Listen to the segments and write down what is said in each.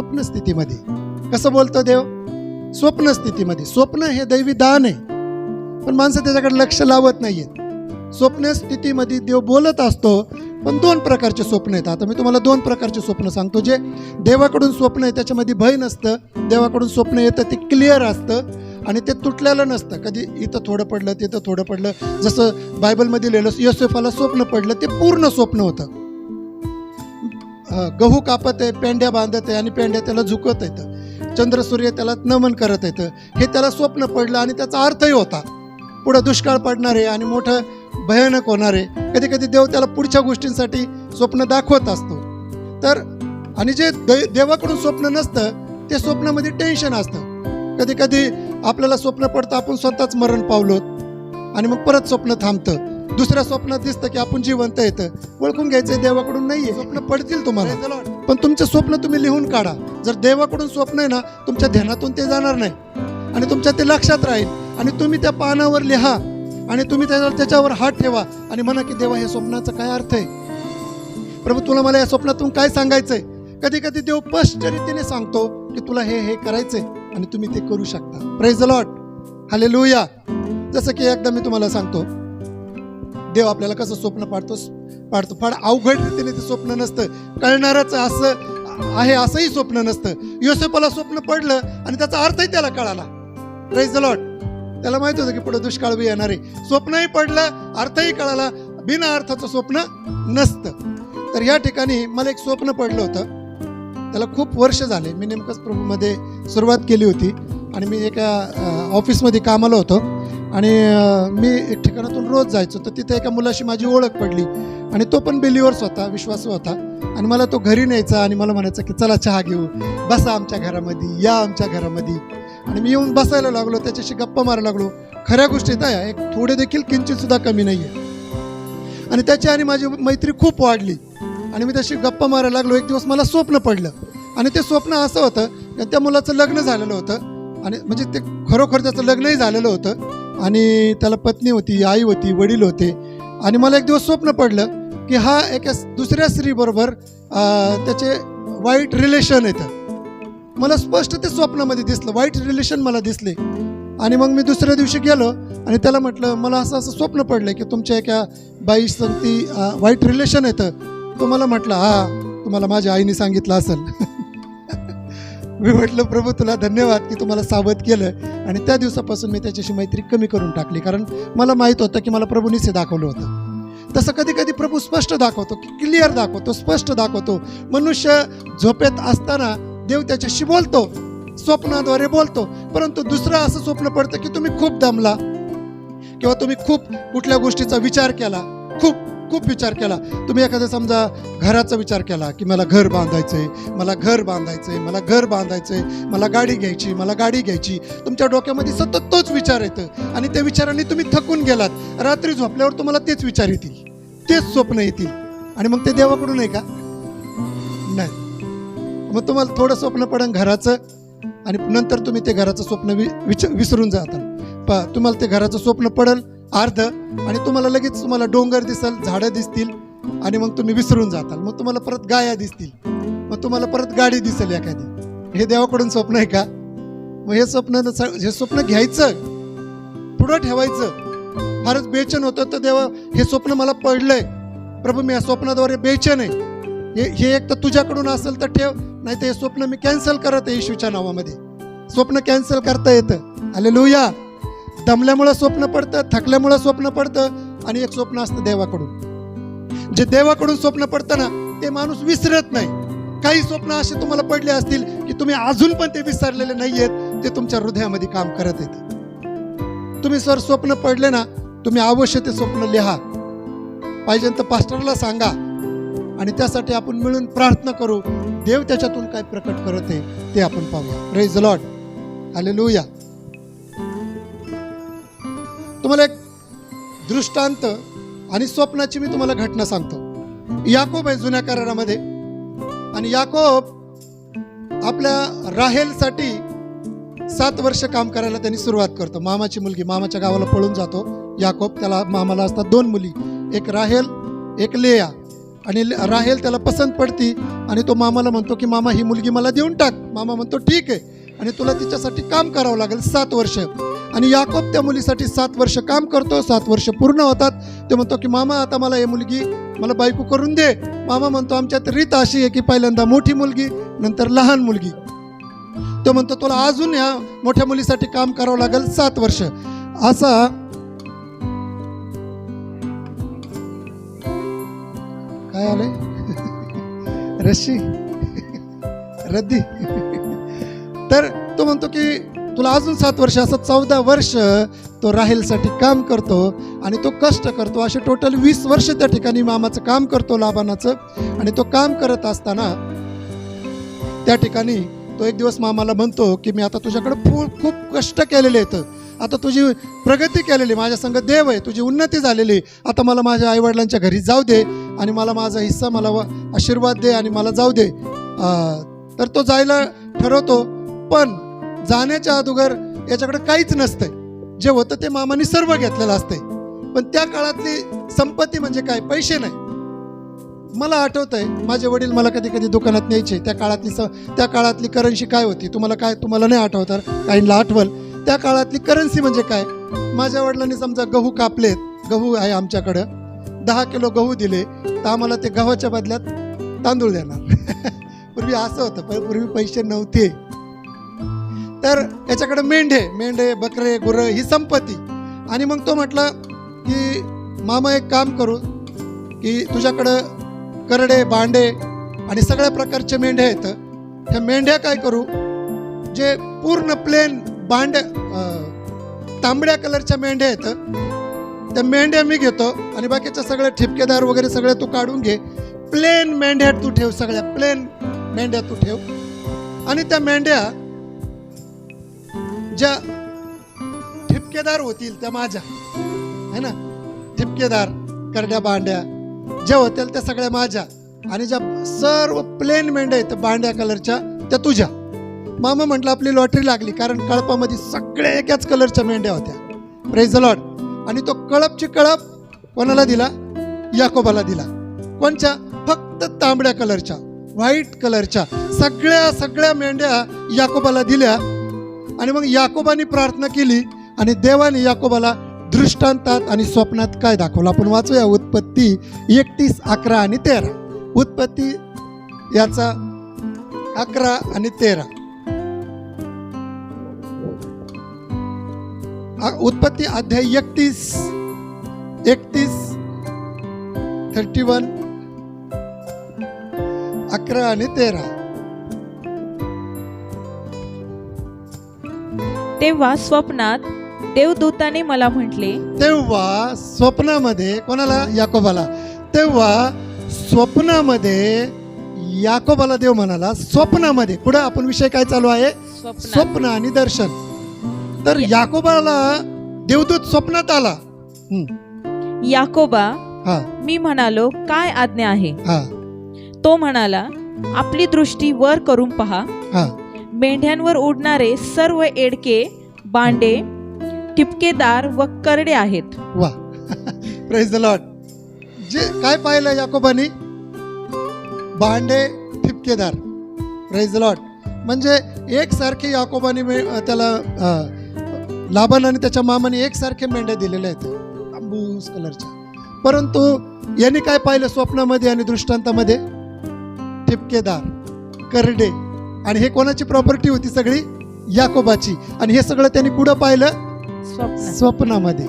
स्वप्न स्थितीमध्ये कसं बोलतो देव? स्वप्न स्थितीमध्ये स्वप्न हे दैवी दान आहे. पण माणसं त्याच्याकडे लक्ष लावत नाहीयेत. स्वप्न स्थितीमध्ये देव बोलत असतो पण दोन प्रकारचे स्वप्न आहेत. आता मी तुम्हाला दोन प्रकारचे स्वप्न सांगतो. जे देवाकडून स्वप्न आहे त्याच्यामध्ये भय नसतं. देवाकडून स्वप्न येतं ते क्लिअर असतं. आणि ते तुटलेलं नसतं. कधी इथं थोडं पडलं तिथं थोडं पडलं. जसं बायबलमध्ये लिहिलं योसेफाला स्वप्न पडलं ते पूर्ण स्वप्न होतं. गहू कापत आहे पेंड्या बांधत आहे आणि पेंड्या त्याला झुकत येतं चंद्र सूर्य त्याला नमन करत येतं हे त्याला स्वप्न पडलं आणि त्याचा अर्थही होता. पुढं दुष्काळ पडणार आहे आणि मोठं भयानक होणार आहे. कधी कधी देव त्याला पुढच्या गोष्टींसाठी स्वप्न दाखवत असतो. तर आणि जे दै देवाकडून स्वप्न नसतं ते स्वप्नामध्ये टेन्शन असतं. कधी कधी आपल्याला स्वप्न पडतं आपण स्वतःच मरण पावलोत. आणि मग परत स्वप्न थांबतं. दुसऱ्या स्वप्नात दिसतं की आपण जिवंत येतं ओळखून घ्यायचं देवाकडून नाहीये. स्वप्न पडतील तुम्हाला. पण तुमचे स्वप्न तुम्ही लिहून काढा. जर देवाकडून स्वप्न आहे ना तुमच्या ध्यानातून ते जाणार नाही. आणि तुमच्या ते लक्षात राहील. आणि तुम्ही त्या पानावर लिहा. आणि तुम्ही त्याच्यावर त्याच्यावर हात ठेवा. आणि म्हणा की देवा हे स्वप्नाचा काय अर्थ आहे? प्रभू तुला मला या स्वप्नातून काय सांगायचंय? कधी कधी देव स्पष्ट रीतीने सांगतो की तुला हे हे करायचंय. आणि तुम्ही ते करू शकता. प्रेज लॉट हाले जसं की एकदा मी तुम्हाला सांगतो देव आपल्याला कसं स्वप्न पाडतो पाडतो. फार अवघड रीतीने ते स्वप्न नसतं. कळणारच असं आहे असंही स्वप्न नसतं. योसेफाला स्वप्न पडलं आणि त्याचा अर्थही त्याला कळाला. प्रेज लॉट त्याला माहीत होतं की पुढे दुष्काळ बी येणार आहे. स्वप्नही पडलं अर्थही कळाला. बिना अर्थाचं स्वप्न नसतं. तर या ठिकाणी मला एक स्वप्न पडलं होतं. त्याला खूप वर्ष झाले. मी नेमकंच प्रभूमध्ये सुरुवात केली होती. आणि मी एका ऑफिसमध्ये कामाला होतो. आणि मी एक ठिकाणातून रोज जायचो तर तिथे एका मुलाशी माझी ओळख पडली. आणि तो पण बिलिवर्स होता विश्वासू होता. आणि मला तो घरी न्यायचा आणि मला म्हणायचा की चला चहा घेऊ. बसा आमच्या घरामध्ये या आमच्या घरामध्ये. आणि मी येऊन बसायला लागलो त्याच्याशी गप्पा मारायला लागलो. खऱ्या गोष्टीत आहे एक थोडे देखील किंचित सुद्धा कमी नाही आहे आणि त्याची आणि माझी मैत्री खूप वाढली. आणि मी तशी गप्पा मारायला लागलो. एक दिवस मला स्वप्न पडलं. आणि ते स्वप्न असं होतं त्या मुलाचं लग्न झालेलं होतं. आणि म्हणजे ते खरोखर त्याचं लग्नही झालेलं होतं. आणि त्याला पत्नी होती आई होती वडील होते. आणि मला एक दिवस स्वप्न पडलं की हा एका दुसऱ्या स्त्रीबरोबर त्याचे वाईट रिलेशन येतं. मला स्पष्ट ते स्वप्नामध्ये दिसलं वाईट रिलेशन मला दिसले. आणि मग मी दुसऱ्या दिवशी गेलो आणि त्याला म्हटलं मला असं असं स्वप्न पडलं की तुमच्या एका बाई संगती वाईट रिलेशन येतं. तो मला म्हटलं हा तुम्हाला माझ्या आईने सांगितलं असेल. मी म्हटलं प्रभू तुला धन्यवाद की तुम्हाला सावध केलं आणि त्या दिवसापासून मी त्याच्याशी मैत्री कमी करून टाकली. कारण मला माहीत होतं की मला प्रभूनीच हे दाखवलं होतं. तसं कधी कधी प्रभू स्पष्ट दाखवतो की क्लिअर दाखवतो स्पष्ट दाखवतो. मनुष्य झोपेत असताना देव त्याच्याशी बोलतो स्वप्नाद्वारे बोलतो. परंतु दुसरं असं स्वप्न पडतं की तुम्ही खूप दमला किंवा तुम्ही खूप कुठल्या गोष्टीचा विचार केला खूप खूप विचार केला. तुम्ही एखादा समजा घराचा विचार केला की मला घर बांधायचं आहे मला घर बांधायचं आहे मला घर बांधायचं आहे मला गाडी घ्यायची मला गाडी घ्यायची. तुमच्या डोक्यामध्ये सतत तोच विचार येतं आणि त्या विचाराने तुम्ही थकून गेलात. रात्री झोपल्यावर तुम्हाला तेच विचार येतील. तेच स्वप्न येतील. आणि मग ते देवाकडून आहे का? नाही. मग तुम्हाला थोडं स्वप्न पडन घराचं आणि नंतर तुम्ही ते घराचं स्वप्न वि विच विसरून जाता. पा तुम्हाला ते घराचं स्वप्न पडेल अर्ध आणि तुम्हाला लगेच तुम्हाला डोंगर दिसल झाडं दिसतील आणि मग तुम्ही विसरून जाताल. मग तुम्हाला परत गाया दिसतील. मग तुम्हाला परत गाडी दिसेल एखादी. हे देवाकडून स्वप्न आहे का? मग हे स्वप्न हे स्वप्न घ्यायचं. पुढं ठेवायचं. फारच बेचन होतं तर देवा हे स्वप्न मला पडलंय. प्रभू मी या स्वप्नाद्वारे बेचन आहे. हे हे एक तर तुझ्याकडून असेल तर ठेव नाही तर हे स्वप्न मी कॅन्सल करत आहे येशूच्या नावामध्ये. स्वप्न कॅन्सल करता येतं. आले लुया दमल्यामुळं स्वप्न पडतं थकल्यामुळं स्वप्न पडतं आणि एक स्वप्न असतं देवाकडून. जे देवाकडून स्वप्न पडतं ना ते माणूस विसरत नाही. काही स्वप्न असे तुम्हाला पडले असतील की तुम्ही अजून पण ते विसरलेले नाहीयेत ते तुमच्या हृदयामध्ये काम करत येत तुम्ही सर स्वप्न पडले ना तुम्ही अवश्य ते स्वप्न लिहा. पाहिजे तर पास्टरला सांगा आणि त्यासाठी आपण मिळून प्रार्थना करू. देव त्याच्यातून काय प्रकट करत आहे ते आपण पाहूया. रेज लॉट आले लोया तुम्हाला एक दृष्टांत आणि स्वप्नाची मी तुम्हाला घटना सांगतो. याकोब आहे जुन्या करारामध्ये. आणि याकोब आपल्या राहेलसाठी सात वर्ष काम करायला त्यांनी सुरुवात करतो. मामाची मुलगी मामाच्या गावाला पळून जातो. याकोब त्याला मामाला असतात दोन मुली एक राहेल एक लेया. आणि राहेल त्याला पसंत पडती आणि तो मामाला म्हणतो की मामा ही मुलगी मला देऊन टाक. मामा म्हणतो ठीक आहे. आणि तुला तिच्यासाठी काम करावं लागेल सात वर्ष. आणि याकोब त्या मुलीसाठी सात वर्ष काम करतो सात वर्ष पूर्ण होतात. ते म्हणतो की मामा आता मला हे मुलगी मला बायको करून दे. मामा म्हणतो आमच्यात रीत अशी आहे की पहिल्यांदा मोठी मुलगी नंतर लहान मुलगी. तो म्हणतो तुला अजून या मोठ्या मुलीसाठी काम करावं लागेल सात वर्ष. असा काय आलंय? रशी रद्दी. तर तो म्हणतो की तुला अजून सात वर्ष असं चौदा वर्ष तो राहेलसाठी काम करतो आणि तो कष्ट करतो. असे टोटल वीस वर्ष त्या ठिकाणी मामाचं काम करतो लाभानाचं आणि तो काम करत असताना त्या ठिकाणी तो एक दिवस मामाला म्हणतो की मी आता तुझ्याकडे फू खूप कष्ट केलेले आहेत. आता तुझी प्रगती केलेली माझ्या संग देव आहे तुझी उन्नती झालेली. आहे. आता मला माझ्या आईवडिलांच्या घरी जाऊ दे आणि मला माझा हिस्सा मला व- आशीर्वाद दे आणि मला जाऊ दे. तर तो जायला ठरवतो. पण जाण्याच्या अगोदर याच्याकडे काहीच नसतंय. जे होतं ते मामाने सर्व घेतलेलं असतंय. पण त्या काळातली संपत्ती म्हणजे काय? पैसे नाही. मला आठवत आहे माझे वडील मला कधी कधी दुकानात न्यायचे. त्या काळातली स त्या काळातली करन्सी काय होती? तुम्हाला काय तुम्हाला नाही आठवत? काहींना आठवल त्या काळातली करन्सी म्हणजे काय? माझ्या वडिलांनी समजा गहू कापलेत. गहू आहे आमच्याकडं. दहा किलो गहू दिले तर आम्हाला ते गव्हाच्या बदल्यात तांदूळ देणार. पूर्वी असं होतं पण पूर्वी पैसे नव्हते. तर याच्याकडे मेंढे मेंढे बकरे गुरं ही संपत्ती. आणि मग तो म्हटला की मामा एक काम करू की तुझ्याकडं करडे बांडे आणि सगळ्या प्रकारचे मेंढ्या आहेत. ह्या मेंढ्या काय करू जे पूर्ण प्लेन बांड तांबड्या कलरच्या मेंढ्या आहेत त्या मेंढ्या मी घेतो आणि बाकीच्या सगळ्या ठिपकेदार वगैरे सगळ्या तू काढून घे. प्लेन मेंढ्या तू ठेव सगळ्या प्लेन मेंढ्या तू ठेव. आणि त्या मेंढ्या ज्या ठिपकेदार होतील त्या माझ्या. है ना? ठिपकेदार करड्या बांड्या ज्या होतील त्या सगळ्या माझ्या. आणि ज्या सर्व प्लेन मेंढ्या आहेत बांड्या कलरच्या त्या तुझ्या. मामा म्हटलं आपली लॉटरी लागली कारण कळपामध्ये सगळ्या एकाच कलरच्या मेंढ्या होत्या. प्रेज लॉट आणि तो कळपची कळप कोणाला दिला? याकोबाला दिला. कोणच्या? फक्त तांबड्या कलरच्या व्हाईट कलरच्या. सगळ्या सगळ्या मेंढ्या याकोबाला दिल्या. आणि मग याकोबाने प्रार्थना केली आणि देवाने याकोबाला दृष्टांतात आणि स्वप्नात काय दाखवलं? आपण वाचूया उत्पत्ती एकतीस अकरा आणि तेरा. उत्पत्ती याचा अकरा आणि तेरा. उत्पत्ती अध्याय एकतीस एकतीस थर्टी वन अकरा आणि तेरा. तेव्हा स्वप्नात देवदूताने मला म्हटले तेव्हा स्वप्नामध्ये कोणाला? याकोबाला. तेव्हा स्वप्नामध्ये याकोबाला देव म्हणाला स्वप्नामध्ये. पुढे आपण विषय काय चालू आहे? स्वप्न आणि दर्शन. तर याकोबाला देवदूत स्वप्नात आला. याकोबा हा. मी म्हणालो काय आज्ञा आहे? हा. तो म्हणाला आपली दृष्टी वर करून पहा. हा. मेंढ्यांवर उडणारे सर्व एडके बांडे ठिपकेदार व करडे आहेत. वा. प्रेज द लॉर्ड जे काय पाहिलं याकोबानी? भांडे ठिपकेदार. प्रेज द लॉर्ड म्हणजे एकसारखे याकोबानी मे- त्याला अं, लाबान आणि त्याच्या मामाने एकसारखे मेंढ्या दिलेल्या आहेत. आंबूस कलरच्या. परंतु यांनी काय पाहिलं स्वप्नामध्ये आणि दृष्टांतामध्ये? ठिपकेदार करडे. आणि हे कोणाची प्रॉपर्टी होती सगळी? याकोबाची. आणि हे सगळं त्यांनी कुठं पाहिलं? स्वप्न. स्वप्नामध्ये.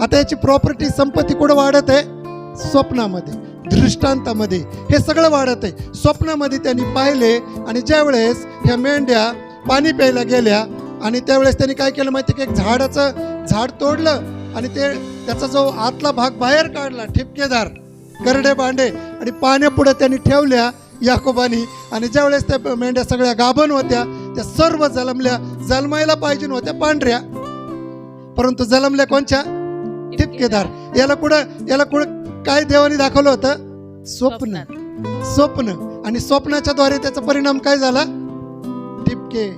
आता याची प्रॉपर्टी संपत्ती कुठं वाढत आहे? स्वप्नामध्ये. दृष्टांतामध्ये. हे सगळं वाढत आहे. स्वप्नामध्ये त्यांनी पाहिले आणि ज्या वेळेस ह्या मेंढ्या पाणी प्यायला गेल्या आणि त्यावेळेस त्यांनी काय केलं माहिती की? एक झाडाचं झाड तोडलं आणि ते त्याचा जो आतला भाग बाहेर काढला ठिपकेदार करडे बांडे आणि पाण्यापुढे त्यांनी ठेवल्या याकोबानी. आणि ज्या वेळेस त्या मेंढ्या सगळ्या गाभण होत्या त्या सर्व जलमल्या जन्मायला पाहिजे होत्या पांढऱ्या. परंतु जलमल्या कोणच्या? ठिपकेदार. याला कुठं याला कुठं काय देवाने दाखवलं होतं? स्वप्न. स्वप्न. आणि स्वप्नाच्या द्वारे त्याचा परिणाम काय झाला? ठिपके.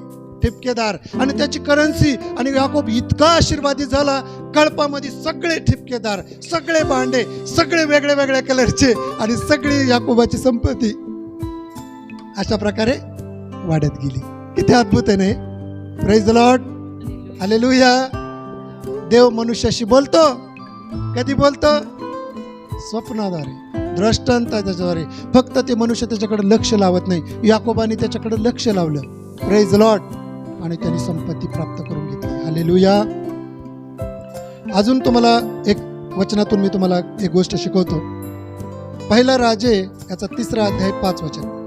ठिपकेदार. आणि त्याची करन्सी आणि याकोब इतका आशीर्वादी झाला कळपामध्ये सगळे ठिपकेदार सगळे भांडे सगळे वेगळ्या वेगळ्या कलरचे आणि सगळी याकोबाची संपत्ती अशा प्रकारे वाढत गेली. किती अद्भुत आहे ना हे प्रेज लॉर्ड हालेलुया देव मनुष्याशी बोलतो कधी बोलतो? स्वप्नाद्वारे दृष्टांता त्याच्याद्वारे. फक्त ते मनुष्य त्याच्याकडे लक्ष लावत नाही. याकोबाने त्याच्याकडे लक्ष लावलं. प्रेज लॉर्ड आणि त्यांनी संपत्ती प्राप्त करून घेतली. हालेलुया अजून तुम्हाला एक वचनातून मी तुम्हाला एक गोष्ट शिकवतो. पहिला राजे याचा तिसरा अध्याय पाच वचन.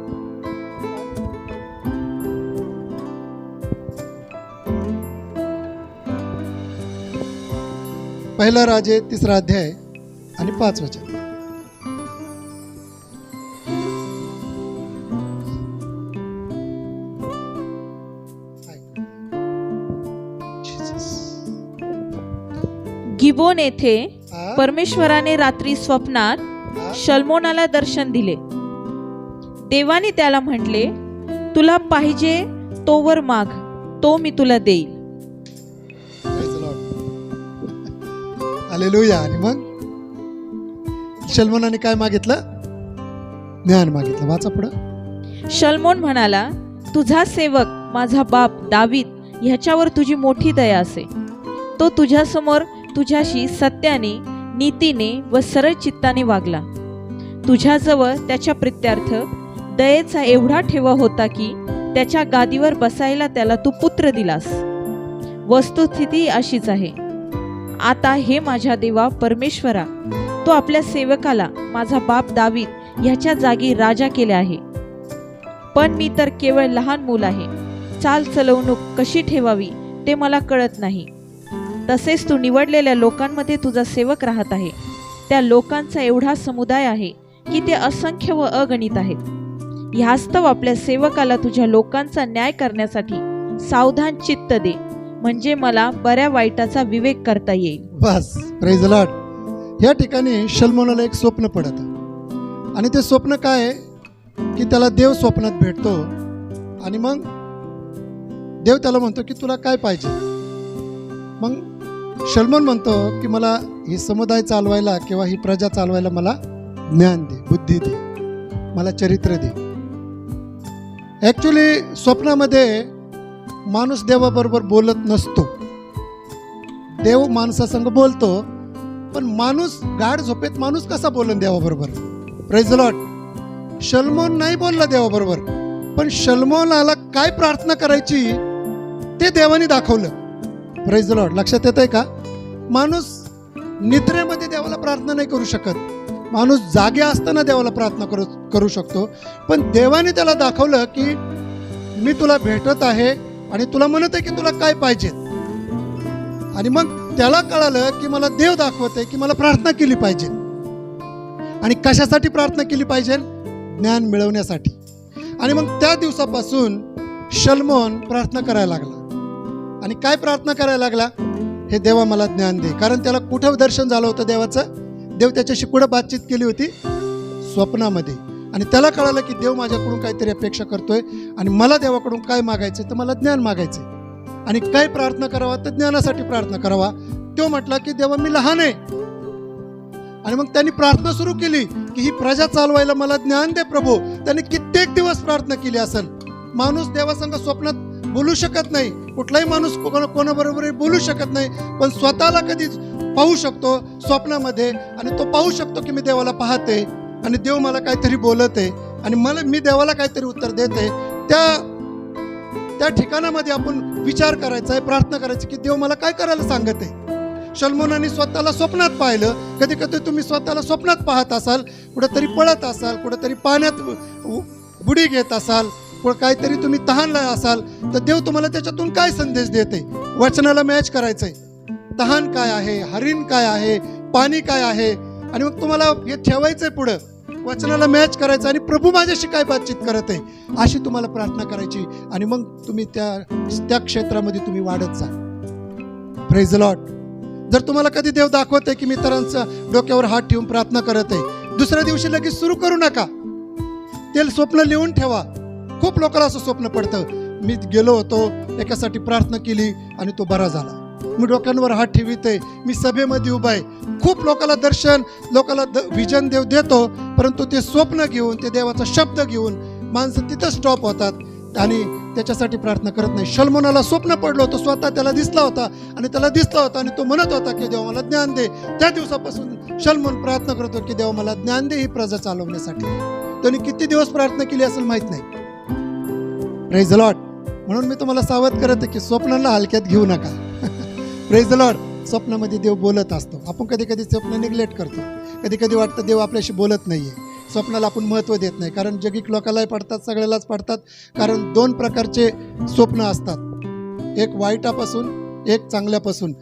पहिला राजे तिसरा अध्याय आणि पाच वचन. गिबोन येथे? परमेश्वराने रात्री स्वप्नात? शल्मोनाला दर्शन दिले देवाने त्याला म्हटले तुला पाहिजे तोवर माग तो मी तुला देईल हालेलुया आणि मग शलमोनाने काय मागितलं? ज्ञान मागितलं. वाचा पुढं. शलमोन म्हणाला तुझा सेवक माझा बाप दावीद ह्याच्यावर तुझी मोठी दया असे. तो तुझ्यासमोर तुझ्याशी सत्याने नीतीने व सरळ चित्ताने वागला. तुझ्याजवळ त्याच्या प्रित्यार्थ दयेचा एवढा ठेवा होता की त्याच्या गादीवर बसायला त्याला तू पुत्र दिलास. वस्तुस्थिती अशीच आहे. आता हे माझ्या देवा परमेश्वरा तो आपल्या सेवकाला माझा बाप दावीद ह्याच्या जागी राजा केले आहे. पण मी तर केवळ लहान मूल आहे. चाल चलवणूक कशी ठेवावी ते मला कळत नाही. तसेच तू निवडलेल्या लोकांमध्ये तुझा सेवक राहत आहे. त्या लोकांचा एवढा समुदाय आहे की ते असंख्य व अगणित आहेत. ह्यास्तव आपल्या सेवकाला तुझ्या लोकांचा न्याय करण्यासाठी सावधान चित्त दे. म्हणजे मला बऱ्या वाईटाचा विवेक करता येईल. बस प्रेज लॉर्ड या ठिकाणी शलमोनाला एक स्वप्न पडत आणि ते स्वप्न काय की त्याला देव स्वप्नात भेटतो. आणि मग देव त्याला म्हणतो की तुला काय पाहिजे? मग शलमोन म्हणतो की मला ही समुदाय चालवायला किंवा ही प्रजा चालवायला मला ज्ञान दे बुद्धी दे. मला चरित्र दे. ॲक्च्युली स्वप्नामध्ये माणूस देवाबरोबर बोलत नसतो. देव माणसासंग बोलतो पण माणूस गाढ झोपेत माणूस कसा बोलन देवाबरोबर? प्रेज लॉट शलमोन नाही बोलला देवाबरोबर पण शलमोनाला काय प्रार्थना करायची ते देवाने दाखवलं. प्रेज लॉट लक्षात येत आहे का? माणूस निद्रेमध्ये देवाला प्रार्थना नाही करू शकत. माणूस जागे असताना देवाला प्रार्थना करू करू शकतो. पण देवाने त्याला दाखवलं की मी तुला भेटत आहे आणि तुला म्हणत आहे की तुला काय पाहिजे? आणि मग त्याला कळालं की मला देव दाखवत आहे की मला प्रार्थना केली पाहिजे. आणि कशासाठी प्रार्थना केली पाहिजे? ज्ञान मिळवण्यासाठी. आणि मग त्या दिवसापासून शलमोन प्रार्थना करायला लागला. आणि काय प्रार्थना करायला लागला? हे देवा मला ज्ञान दे. कारण त्याला कुठं दर्शन झालं होतं देवाचं? देव त्याच्याशी कुठं बातचीत केली होती? स्वप्नामध्ये. आणि त्याला कळालं की देव माझ्याकडून काहीतरी अपेक्षा करतोय आणि मला देवाकडून काय मागायचं तर मला ज्ञान मागायचं आणि काय प्रार्थना करावा तर ज्ञानासाठी प्रार्थना करावा. तो म्हटला की देवा मी लहान आहे. आणि मग त्यांनी प्रार्थना सुरू केली की ही प्रजा चालवायला मला ज्ञान दे प्रभू. त्यांनी कित्येक दिवस प्रार्थना केली असेल माणूस देवासंग स्वप्नात बोलू शकत नाही. कुठलाही माणूस कोणा कोणाबरोबर बोलू शकत नाही. पण स्वतःला कधीच पाहू शकतो स्वप्नामध्ये आणि तो पाहू शकतो की मी देवाला पाहते. आणि देव मला काहीतरी बोलत आहे आणि मला मी देवाला काहीतरी उत्तर देते त्या त्या ठिकाणामध्ये आपण विचार करायचा आहे प्रार्थना करायची की देव मला काय करायला सांगत आहे शलमोनाने स्वतःला स्वप्नात पाहिलं. कधी कधी तुम्ही स्वतःला स्वप्नात पाहत असाल कुठंतरी पळत असाल कुठंतरी पाण्यात बुडी घेत असाल कुठं काहीतरी तुम्ही तहानला असाल तर देव तुम्हाला त्याच्यातून काय संदेश देते वचनाला मॅच करायचंय. तहान काय आहे? हरिण काय आहे? पाणी काय आहे? आणि मग तुम्हाला हे ठेवायचंय पुढं. वचनाला मॅच करायचं आणि प्रभू माझ्याशी काय बातचीत करत आहे अशी तुम्हाला प्रार्थना करायची. आणि मग तुम्ही त्या त्या क्षेत्रामध्ये तुम्ही वाढत जा. प्रेज लॉट जर तुम्हाला कधी देव दाखवत आहे की मी तरांचा डोक्यावर हात ठेवून प्रार्थना करत आहे दुसऱ्या दिवशी लगेच सुरू करू नका. ते स्वप्न लिहून ठेवा. खूप लोकांना असं स्वप्न पडतं. मी गेलो होतो एकासाठी प्रार्थना केली आणि तो बरा झाला. मी डोक्यांवर हात ठेविते. मी सभेमध्ये उभा आहे. खूप लोकाला दर्शन लोकाला द विजन देव देतो परंतु ते स्वप्न घेऊन ते देवाचा शब्द घेऊन माणसं तिथं स्टॉप होतात. आणि त्याच्यासाठी प्रार्थना करत नाही. शलमोनाला स्वप्न पडलं होतं स्वतः त्याला दिसला होता आणि त्याला दिसला होता आणि तो म्हणत होता की देवा मला ज्ञान दे. त्या दिवसापासून शलमोन प्रार्थना करतो की देवा मला ज्ञान दे ही प्रजा चालवण्यासाठी. त्याने किती दिवस प्रार्थना केली असेल माहीत नाही. रेझलॉट लॉट म्हणून मी तुम्हाला सावध करत आहे की स्वप्नाला हलक्यात घेऊ नका. प्रेज लॉर्ड स्वप्नामध्ये देव बोलत असतो. आपण कधी कधी स्वप्न निग्लेक्ट करतो. कधी कधी वाटतं देव आपल्याशी बोलत नाही आहे स्वप्नाला आपण महत्त्व देत नाही. कारण जगिक लोकांलाही पडतात सगळ्यालाच पडतात. कारण दोन प्रकारचे स्वप्न असतात. एक वाईटापासून एक चांगल्यापासून.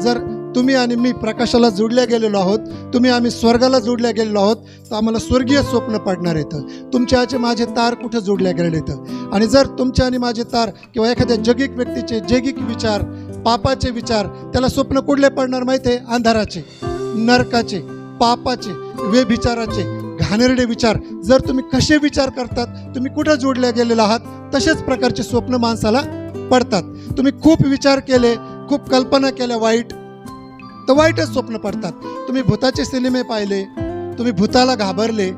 जर तुम्ही आणि मी प्रकाशाला जोडल्या गेलेलो आहोत तुम्ही आम्ही स्वर्गाला जोडल्या गेलेलो आहोत तर आम्हाला स्वर्गीय स्वप्न पडणार येतं तुमच्या आचे माझे तार कुठं जोडल्या गेलेले येतं आणि जर तुमचे आणि माझे तार किंवा एखाद्या जगिक व्यक्तीचे जैगिक विचार पापाचे विचार त्याला स्वप्न कुठले पडणार माहिती आहे अंधाराचे नरकाचे पापाचे व्यभिचाराचे घाणेरडे विचार. जर तुम्ही कसे विचार करतात तुम्ही कुठं जोडल्या गेलेले आहात तसेच प्रकारचे स्वप्न माणसाला पडतात. तुम्ही खूप विचार केले खूप कल्पना केल्या वाईट तर वाईटच स्वप्न पडतात. तुम्ही भूताचे सिनेमे पाहिले तुम्ही भूताला घाबरले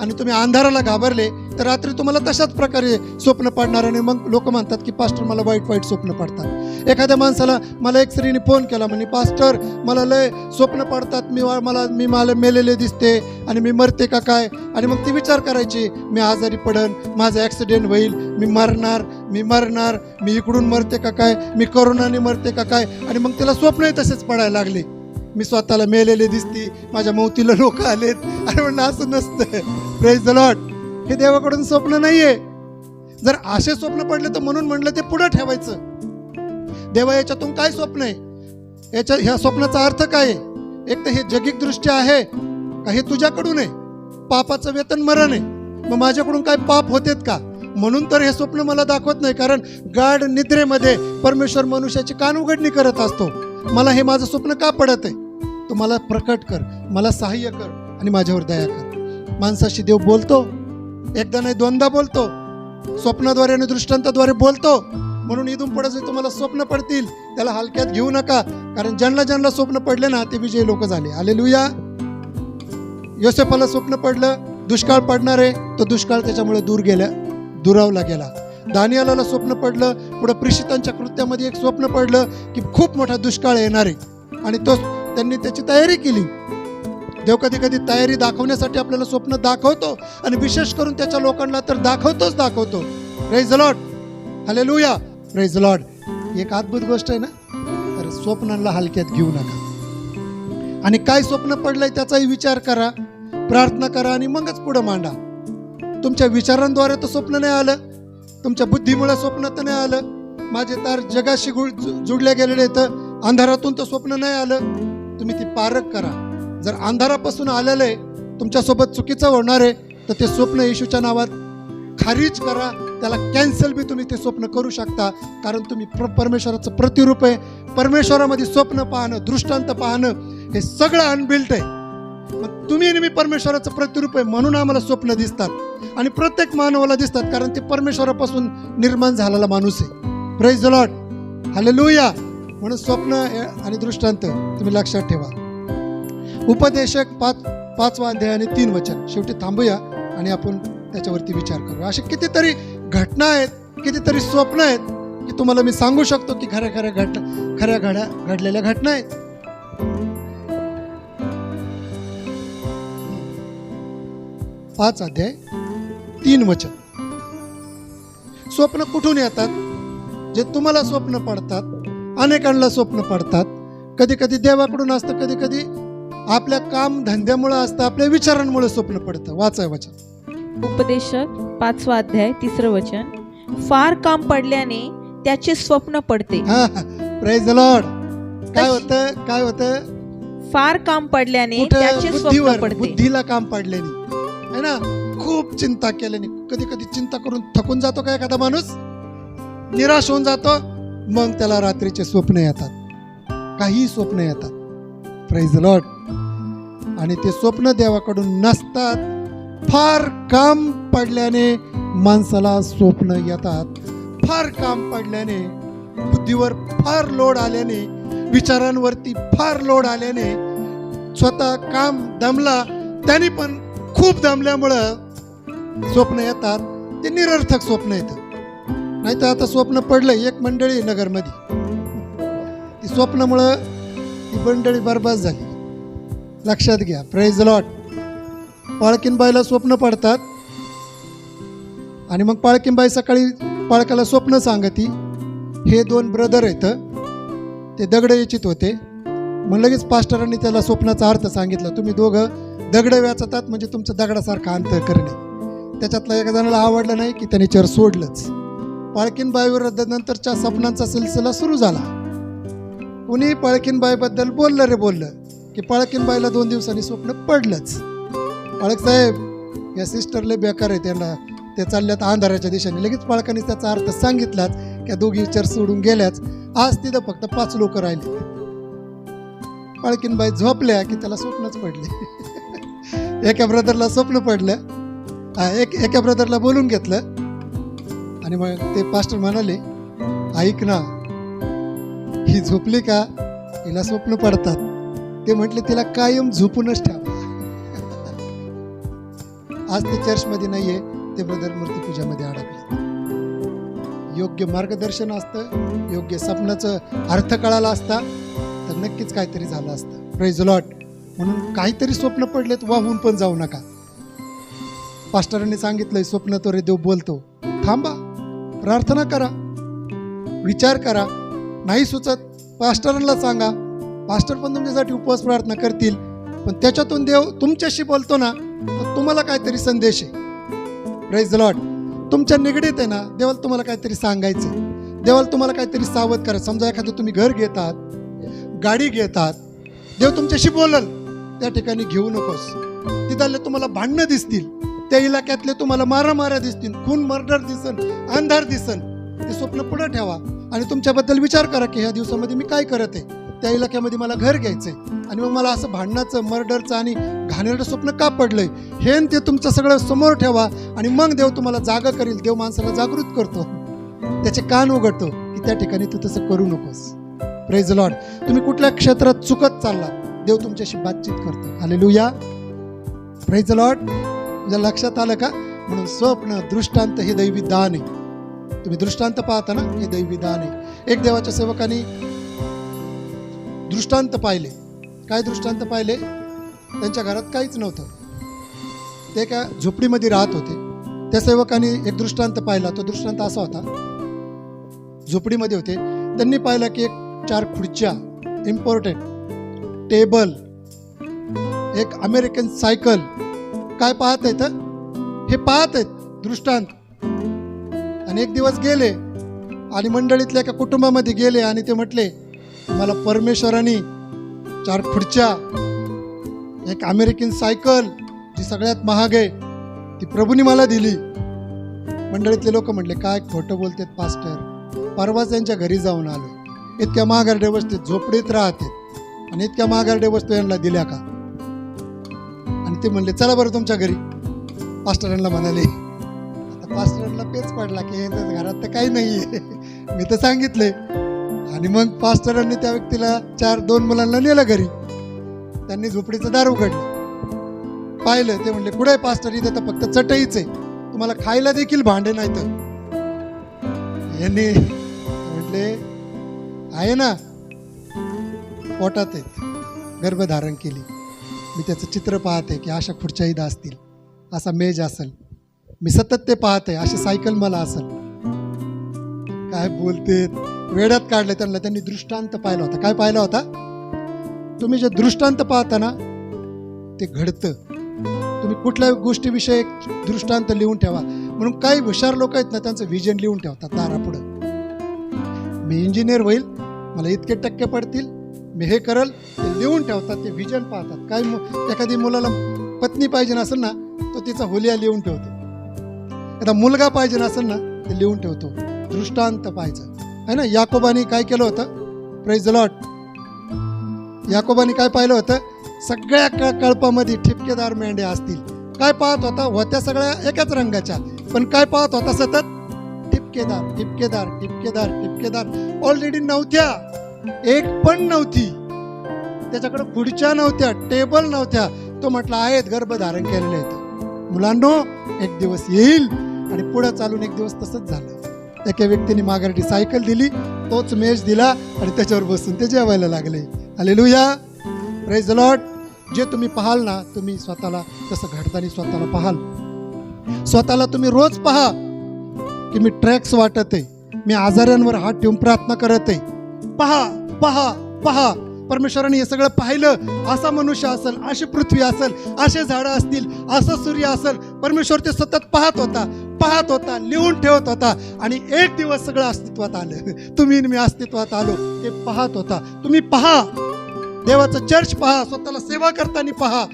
आणि तुम्ही अंधाराला घाबरले तर रात्री तुम्हाला तशाच प्रकारे स्वप्न पडणार आणि मग लोक म्हणतात की पास्टर मला वाईट वाईट स्वप्न पडतात. एखाद्या माणसाला मला एक स्त्रीने फोन केला म्हणे पास्टर मला लय स्वप्न पडतात मी मला मी मला मेलेले दिसते आणि मी मरते का काय? आणि मग ती विचार करायची मी आजारी पडन माझा ॲक्सिडेंट होईल मी मरणार मी मरणार मी इकडून मरते का काय मी करोनाने मरते का काय? आणि मग त्याला स्वप्नही तसेच पडायला लागले. मी स्वतःला मेलेले दिसती. माझ्या मौतीला लोक आलेत. अरे म्हणलं असं नसतं. प्रेज द लॉट हे देवाकडून स्वप्न नाहीये. जर असे स्वप्न पडले तर म्हणून म्हणलं ते पुढं ठेवायचं. देवा याच्यातून काय स्वप्न आहे? याच्या ह्या स्वप्नाचा अर्थ काय आहे? एक तर हे जगिक दृष्टी आहे का हे तुझ्याकडून आहे? पापाचं वेतन मरण आहे. मग माझ्याकडून काय पाप होतेत का? म्हणून तर हे स्वप्न मला दाखवत नाही कारण गाढ निद्रेमध्ये परमेश्वर मनुष्याची कान उघडणी करत असतो. मला हे माझं स्वप्न का पडत आहे? तू मला प्रकट कर मला सहाय्य कर आणि माझ्यावर दया कर. माणसाशी देव बोलतो एकदा नाही दोनदा बोलतो. स्वप्नाद्वारे आणि दृष्टांताद्वारे बोलतो. म्हणून इथून पडत तुम्हाला स्वप्न पडतील त्याला हलक्यात घेऊ नका. कारण ज्यांना ज्यांना स्वप्न पडले ना ते विजयी लोक झाले. आले लुया योसेफाला स्वप्न पडलं दुष्काळ पडणार आहे तो दुष्काळ त्याच्यामुळे दूर गेला दुरावला गेला. दानियाला स्वप्न पडलं पुढं प्रिशितांच्या कृत्यामध्ये एक स्वप्न पडलं की खूप मोठा दुष्काळ येणार आहे. आणि तो त्यांनी त्याची तयारी केली. देव कधी कधी तयारी दाखवण्यासाठी आपल्याला स्वप्न दाखवतो आणि विशेष करून त्याच्या लोकांना तर दाखवतोच दाखवतो. रेज लॉर्ड हले लुया रेज लॉर्ड एक अद्भुत गोष्ट आहे ना? तर स्वप्नांना हलक्यात घेऊ नका. आणि काय स्वप्न पडलंय त्याचाही विचार करा प्रार्थना करा आणि मगच पुढं मांडा. तुमच्या विचारांद्वारे तर स्वप्न नाही आलं. तुमच्या बुद्धीमुळे स्वप्न तर नाही आलं. माझे तार जगाशी जु- जुडल्या गेलेले तर अंधारातून तर स्वप्न नाही आलं. तुम्ही ती पारख करा. जर अंधारापासून आलेलं आहे तुमच्यासोबत चुकीचं होणार आहे तर ते स्वप्न येशूच्या नावात खारीज करा. त्याला कॅन्सल बी तुम्ही ते स्वप्न करू शकता. कारण तुम्ही प्र परमेश्वराचं प्रतिरूप आहे. परमेश्वरामध्ये स्वप्न पाहणं दृष्टांत पाहणं हे सगळं अनबिल्ट आहे. मग तुम्ही आणि मी परमेश्वराचं प्रतिरूप आहे म्हणून आम्हाला स्वप्न दिसतात. आणि प्रत्येक मानवाला दिसतात कारण ते परमेश्वरापासून निर्माण झालेला माणूस आहे. प्रेज लॉट हालेलुया म्हणून स्वप्न आणि दृष्टांत तुम्ही लक्षात ठेवा. उपदेशक पाच पाचवा अध्याय आणि तीन वचन. शेवटी थांबूया आणि आपण त्याच्यावरती विचार करू असे कितीतरी घटना आहेत कितीतरी स्वप्न आहेत की तुम्हाला मी सांगू शकतो की खऱ्या खऱ्या घट खऱ्या घड्या घडलेल्या घटना आहेत. पाच अध्याय तीन वचन. स्वप्न कुठून येतात? जे तुम्हाला स्वप्न पडतात अनेकांना स्वप्न पडतात. कधी कधी देवाकडून असतं कधी कधी आपल्या काम धंद्यामुळे असतं आपल्या विचारांमुळे स्वप्न पडतं. वाचाय वचन. उपदेशक पाचवा अध्याय तिसरं वचन. फार काम पडल्याने त्याचे स्वप्न पडते. हा प्रेज लॉर्ड काय होतं? काय होतं? फार काम पडल्याने त्याचे स्वप्न पडते. बुद्धीला काम पडल्याने. है ना खूप चिंता केल्याने. कधी कधी चिंता करून थकून जातो का एखादा माणूस? निराश होऊन जातो मग त्याला रात्रीचे स्वप्न येतात. काही स्वप्न येतात. प्राईज लॉट आणि ते स्वप्न देवाकडून नसतात. फार काम पडल्याने माणसाला स्वप्न येतात. फार काम पडल्याने बुद्धीवर फार लोड आल्याने विचारांवरती फार लोड आल्याने स्वतः काम दमला त्याने पण खूप दमल्यामुळं स्वप्न येतात. ते निरर्थक स्वप्न येतं. नाही तर आता स्वप्न पडलं एक मंडळी नगरमध्ये. ती स्वप्नामुळं ती मंडळी बरबाद झाली. लक्षात घ्या प्रेज लॉट पाळकीनबाईला स्वप्न पडतात. आणि मग पाळकीनबाई सकाळी पाळकाला स्वप्न सांगती हे दोन ब्रदर आहेत ते दगड इच्छित होते. मग लगेच पास्टरांनी त्याला स्वप्नाचा अर्थ सांगितला. तुम्ही दोघं दगड व्याचतात म्हणजे तुमचं दगडासारखं अंतर करणे. त्याच्यातला एका जणाला आवडलं नाही की त्याने चर सोडलंच. पाळकीनबाईवर नंतरच्या स्वप्नांचा सिलसिला सुरू झाला. कुणी पाळकीनबाईबद्दल बोललं रे बोललं की पाळकीनबाईला दोन दिवसांनी स्वप्न पडलंच. पाळक साहेब या सिस्टरले बेकार आहे त्यांना. ते चालल्यात अंधाराच्या दिशेने. लगेच पाळकांनी त्याचा अर्थ सांगितलाच त्या दोघी विचार सोडून गेल्याच. आज तिथं फक्त पाच लोक राहिले पाळकीनबाई झोपल्या की त्याला स्वप्नच पडले. एका ब्रदरला स्वप्न पडलं. एक एका ब्रदरला बोलून घेतलं. आणि मग ते पास्टर म्हणाले ऐक ना ही झोपली का? हिला स्वप्न पडतात. ते म्हटले तिला कायम झोपूनच ठेवा. आज ते चर्चमध्ये नाहीये ते ब्रदर मूर्ती पूजामध्ये अडकले. योग्य मार्गदर्शन असतं योग्य स्वप्नाचं अर्थ कळाला असता तर नक्कीच काहीतरी झालं असतं. प्रेज लॉट म्हणून काहीतरी स्वप्न पडलेत वाहून पण जाऊ नका. पास्टरांनी सांगितलंय स्वप्न तो रे देव बोलतो. थांबा प्रार्थना करा विचार करा. नाही सुचत पास्टरांना सांगा. पास्टर पण तुमच्यासाठी उपवास प्रार्थना करतील पण त्याच्यातून देव तुमच्याशी बोलतो ना तर तुम्हाला काहीतरी संदेश आहे. प्रेज लॉट तुमच्या निगडीत आहे ना देवाला तुम्हाला काहीतरी सांगायचं देवाला तुम्हाला काहीतरी सावध करा. समजा एखादं तुम्ही घर घेतात गाडी घेतात. देव तुमच्याशी बोलल. त्या ठिकाणी घेऊ नकोस. तिथले तुम्हाला भांडणं दिसतील. त्या इलाक्यातले तुम्हाला मारामाऱ्या दिसतील. खून मर्डर दिसन अंधार दिसन. ते स्वप्न पुढे ठेवा. आणि तुमच्याबद्दल विचार करा की ह्या दिवसामध्ये मी काय करत आहे? त्या इलाक्यामध्ये मला घर घ्यायचंय. आणि मग मला असं भांडणाचं मर्डरचं आणि घाणेरडं स्वप्न का पडलंय? हे ते तुमचं सगळं समोर ठेवा. आणि मग देव तुम्हाला जागा करील. देव माणसाला जागृत करतो. त्याचे कान उघडतो की त्या ठिकाणी तू तसं करू नकोस. प्रेज लॉर्ड तुम्ही कुठल्या क्षेत्रात चुकत चालला देव तुमच्याशी बातचीत करतो. हालेलुया प्रेज लॉर्ड तुझ्या लक्षात आलं का? म्हणून स्वप्न दृष्टांत हे दैवी दान आहे. तुम्ही दृष्टांत पाहता ना हे दैवी दान आहे. एक देवाच्या सेवकांनी दृष्टांत पाहिले. काय दृष्टांत पाहिले? त्यांच्या घरात काहीच नव्हतं. ते एका झोपडीमध्ये राहत होते. त्या सेवकांनी एक दृष्टांत पाहिला. तो दृष्टांत असा होता. झोपडीमध्ये होते. त्यांनी पाहिलं की एक चार खुर्च्या इम्पॉर्टंट टेबल एक अमेरिकन सायकल काय पाहत आहेत हे? पाहत आहेत दृष्टांत. आणि एक दिवस गेले आणि मंडळीतल्या एका कुटुंबामध्ये गेले आणि ते म्हटले मला परमेश्वराने चार खुर्च्या एक अमेरिकन सायकल जी सगळ्यात महाग आहे ती प्रभूने मला दिली. मंडळीतले लोक म्हटले काय खोटं बोलतात पास्टर? परवाच त्यांच्या घरी जाऊन आलो इतक्या महागारड्या वस्तीत झोपडीत राहते. आणि इतक्या महागारड्या वस्तू यांना दिल्या का? आणि ते म्हणले चला बरं तुमच्या घरी. पास्टरांना म्हणाले आता पास्टरांना पेच पडला की घरात तर काही नाही आहे मी तर सांगितले. आणि मग पास्टरांनी त्या व्यक्तीला चार दोन मुलांना नेलं घरी. त्यांनी झोपडीचं दार उघडलं. पाहिलं ते म्हणले कुठे पास्टर? इथे तर फक्त चटईच आहे. तुम्हाला खायला देखील भांडे नाही तर यांनी म्हटले आहे ना? पोटात आहेत गर्भधारण केली. मी त्याचं चित्र पाहते की अशा खुर्च्या इदा असतील. असा मेज असेल. मी सतत ते पाहते. अशी सायकल मला असेल. काय बोलते? वेड्यात काढले त्यांना. त्यांनी दृष्टांत पाहिला होता. काय पाहिला होता? तुम्ही जे दृष्टांत पाहता ना ते घडतं. तुम्ही कुठल्या गोष्टीविषयी दृष्टांत लिहून ठेवा. म्हणून काही हुशार लोक आहेत ना त्यांचं व्हिजन लिहून ठेवतात दारापुढं. मी इंजिनियर होईल मला इतके टक्के पडतील मी हे करल ते लिहून ठेवतात ते विजन पाहतात. काय मु- एखादी मुलाला पत्नी पाहिजे असेल ना तो तिचा होलिया लिहून ठेवतो. एखादा मुलगा पाहिजे असेल ना ते लिहून ठेवतो. दृष्टांत पाहायचं. आहे ना? याकोबानी काय केलं होतं? प्रेज लॉट याकोबानी काय पाहिलं होतं? सगळ्या क कळपामध्ये ठिपकेदार मेंढ्या असतील. काय पाहत होता? होत्या सगळ्या एकाच रंगाच्या. पण काय पाहत होता सतत? ठिपकेदार ठिपकेदार ठिपकेदार ठिपकेदार. ऑलरेडी नव्हत्या. एक पण नव्हती. त्याच्याकडे खुर्च्या नव्हत्या टेबल नव्हत्या. तो म्हटला आहेत गर्भधारण केलेले आहेत. मुलांनो एक दिवस येईल आणि पुढे चालून एक दिवस तसंच झालं. एका व्यक्तीने माघारटी सायकल दिली तोच मेज दिला आणि त्याच्यावर बसून ते जेवायला लागले. आले लुया प्रेज लॉट जे तुम्ही पाहाल ना तुम्ही स्वतःला तसं घडताना स्वतःला पाहाल. स्वतःला तुम्ही रोज पहा. की मी ट्रॅक्स वाटत आहे मी आजारांवर हात ठेवून प्रार्थना करत. आहे पहा पहा पहा. परमेश्वराने हे सगळं पाहिलं. असा मनुष्य असेल अशी पृथ्वी असेल असे झाडं असतील असं सूर्य असेल. परमेश्वर ते सतत पाहत होता पाहत होता लिहून ठेवत होता. आणि एक दिवस सगळं अस्तित्वात आलं. तुम्ही मी अस्तित्वात आलो. ते पाहत होता. तुम्ही पहा. देवाचं चर्च पहा. स्वतःला सेवा करताना पहा.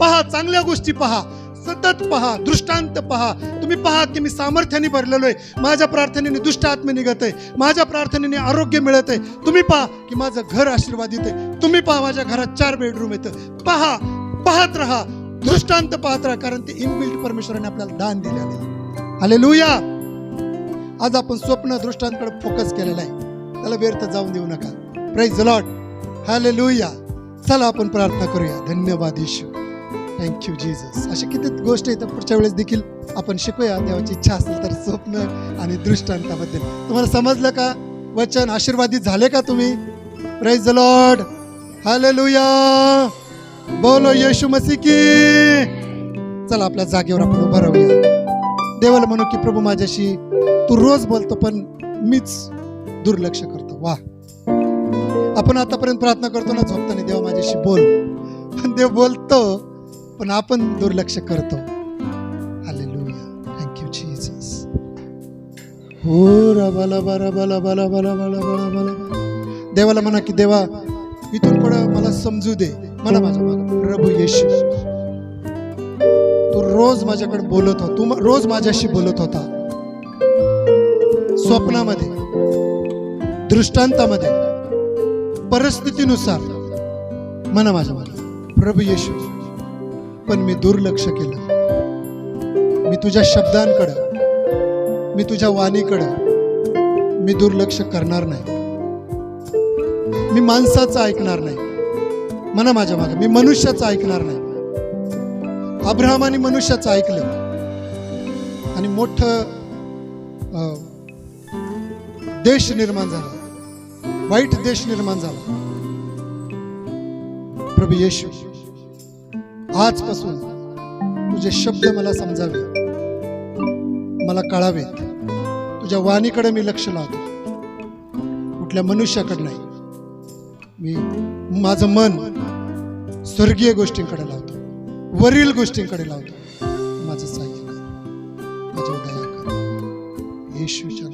पहा चांगल्या गोष्टी पहा. सतत पहा दृष्टांत पहा. तुम्ही पहा की मी सामर्थ्याने भरलेलो आहे. माझ्या प्रार्थनेने दुष्ट आत्मे निघत आहे. माझ्या प्रार्थनेने आरोग्य मिळत आहे. तुम्ही पहा की माझं घर आशीर्वादित आहे. तुम्ही पहा माझ्या घरात चार बेडरूम येतं पहा पाहत राहा. दृष्टांत पाहत राहा कारण ते इनबिल्ट परमेश्वराने आपल्याला दान दिलेलं आहे. हालेलुया आज आपण स्वप्न दृष्टांकडे फोकस केलेला आहे. त्याला व्यर्थ जाऊन देऊ नका. प्रेज लॉट हॅले लुया चला आपण प्रार्थना करूया. धन्यवाद ईश्वर थँक्यू जीजस अशा किती गोष्टी आहेत पुढच्या वेळेस देखील आपण शिकूया. देवाची इच्छा असेल तर स्वप्न आणि दृष्टांताबद्दल. तुम्हाला समजलं का? वचन आशीर्वादित झाले का तुम्ही? प्రైज लॉर्ड हालेलुया बोलो येशू मसी की. चला आपल्या जागेवर आपण उभं राहूया. देवाला म्हणू की प्रभू माझ्याशी तू रोज बोलतो पण मीच दुर्लक्ष करतो. वा. आपण आतापर्यंत प्रार्थना करतो ना झोपताना देवा माझ्याशी बोल. पण देव बोलतो पण आपण दुर्लक्ष करतो. हालेलुया थँक्यू जीसस हो रबाला बाला बाला बाला बाला बाला बाला बाला. देवाला म्हणा की देवा इथून पण मला समजू दे. मला माझ्या प्रभू येशू तू रोज माझ्याकडे बोलत होता. तू रोज माझ्याशी बोलत होता. स्वप्नामध्ये दृष्टांतामध्ये परिस्थितीनुसार. म्हणा माझ्या मला प्रभू येशू पण मी दुर्लक्ष केलं. मी तुझ्या शब्दांकडं मी तुझ्या वाणीकडं मी दुर्लक्ष करणार नाही. मी माणसाचं ऐकणार नाही. म्हणा माझ्या मागे मी मनुष्याचं ऐकणार नाही. अब्राहमाने मनुष्याचं ऐकलं. आणि मोठं देश निर्माण झाला. वाईट देश निर्माण झाला. प्रभू येशू. आजपासून तुझे शब्द मला समजावे. मला कळावेत तुझ्या वाणीकडे मी लक्ष लावतो. कुठल्या मनुष्याकडे नाही. मी माझं मन स्वर्गीय गोष्टींकडे लावतो. वरील गोष्टींकडे लावतो. माझं सहाय्य माझ्या दया कर येशूच्या